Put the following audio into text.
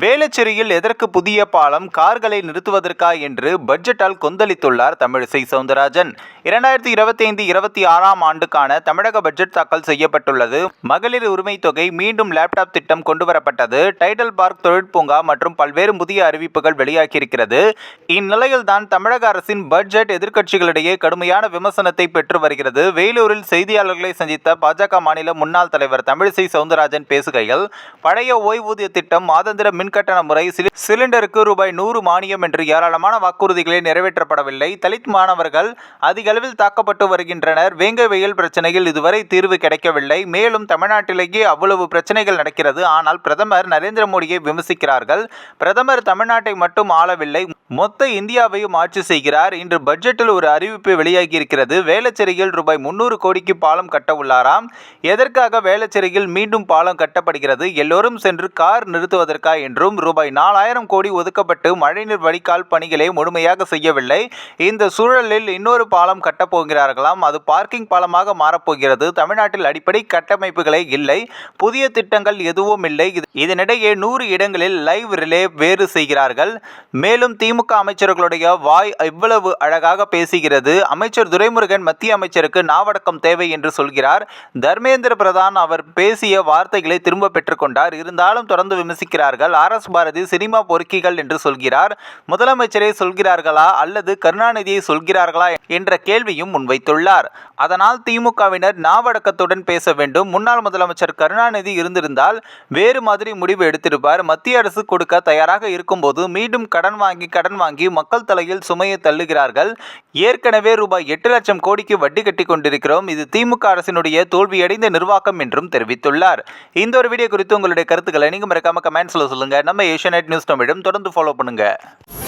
வேளச்சேரியில் எதற்கு புதிய பாலம் கார்களை நிறுத்துவதற்கா என்று பட்ஜெட்டால் கொந்தளித்துள்ளார் தமிழிசை சவுந்தரராஜன். இரண்டாயிரத்தி இருபத்தி ஐந்து இருபத்தி ஆறாம் ஆண்டுக்கான தமிழக பட்ஜெட் தாக்கல் செய்யப்பட்டுள்ளது. மகளிர் உரிமை தொகை மீண்டும் லேப்டாப் திட்டம் கொண்டுவரப்பட்டது. டைடல் பார்க் தொழிற்பூங்கா மற்றும் பல்வேறு புதிய அறிவிப்புகள் வெளியாகியிருக்கிறது. இந்நிலையில்தான் தமிழக அரசின் பட்ஜெட் எதிர்க்கட்சிகளிடையே கடுமையான விமர்சனத்தை பெற்று வருகிறது. வேலூரில் செய்தியாளர்களை சந்தித்த பாஜக மாநில முன்னாள் தலைவர் தமிழிசை சவுந்தரராஜன் பேசுகையில் பழைய ஓய்வூதிய திட்டம் மாதாந்திர மின்கட்டண முறை சிலிண்டருக்கு ரூபாய் நூறு மானியம் என்று ஏராளமான வாக்குறுதிகளை நிறைவேற்றப்படவில்லை. தலித் மாணவர்கள் அதிக அளவில் தாக்கப்பட்டு வருகின்றனர். வேங்கை வெயில் பிரச்சனையில் இதுவரை தீர்வு கிடைக்கவில்லை. மேலும் தமிழ்நாட்டிலேயே அவ்வளவு பிரச்சனைகள் நடக்கிறது. ஆனால் பிரதமர் நரேந்திர மோடியை விமர்சிக்கிறார்கள். பிரதமர் தமிழ்நாட்டை மட்டும் ஆளவில்லை. மொத்த இந்தியாவையும் ஆட்சி செய்கிறார். இன்று பட்ஜெட்டில் ஒரு அறிவிப்பு வெளியாகியிருக்கிறது. வேளச்சேரியில் ரூபாய் முன்னூறு கோடிக்கு பாலம் கட்ட உள்ளாராம். எதற்காக வேளச்சேரியில் மீண்டும் பாலம் கட்டப்படுகிறது? எல்லோரும் சென்று கார் நிறுத்துவதற்கா என்றும் ரூபாய் நாலாயிரம் கோடி ஒதுக்கப்பட்டு மழைநீர் வடிகால் பணிகளை முழுமையாக செய்யவில்லை. இந்த சூழலில் இன்னொரு பாலம் கட்டப்போகிறார்களாம் அது பார்க்கிங் பாலமாக மாறப்போகிறது. தமிழ்நாட்டில் அடிப்படை கட்டமைப்புகளே இல்லை. புதிய திட்டங்கள் எதுவும் இல்லை. இது- இதனிடையே நூறு இடங்களில் லைவ் ரிலே வேறு செய்கிறார்கள். மேலும் திமுக அமைச்சர்களுடைய வாய் இவ்வளவு அழகாக பேசுகிறது. அமைச்சர் துரைமுருகன் மத்திய அமைச்சருக்கு நாவடக்கம் தேவை என்று சொல்கிறார். தர்மேந்திர பிரதான் அவர் பேசிய வார்த்தைகளை திரும்ப பெற்றுக்கொண்டார். இருந்தாலும் தொடர்ந்து விமர்சிக்கிறார்கள். ஆர் எஸ் பாரதி சினிமா பொறுக்கிகள் என்று சொல்கிறார். முதலமைச்சரை சொல்கிறார்களா அல்லது கருணாநிதியை சொல்கிறார்களா என்ற கேள்வியும் முன்வைத்துள்ளார். அதனால் திமுகவினர் நாவடக்கத்துடன் பேச வேண்டும். முன்னாள் முதலமைச்சர் கருணாநிதி இருந்திருந்தால் வேறு மாதிரி முடிவு எடுத்திருப்பார். மத்திய அரசு கொடுக்க தயாராக இருக்கும்போது மீண்டும் கடன் வாங்கி கடன் வாங்கி மக்கள் தலையில் சுமையை தள்ளுகிறார்கள். ஏற்கனவே ரூபாய் எட்டு லட்சம் கோடிக்கு வட்டி கட்டி கொண்டிருக்கிறோம். இது திமுக அரசினுடைய தோல்வியடைந்த நிர்வாகம் என்றும் தெரிவித்துள்ளார். இந்த ஒரு வீடியோ குறித்து உங்களுடைய கருத்துக்களை நீங்க மறக்காம கமெண்ட்ஸில் சொல்லுங்க. நம்ம ஏஷியா நியூஸ் தமிழும் தொடர்ந்து ஃபாலோ பண்ணுங்கள்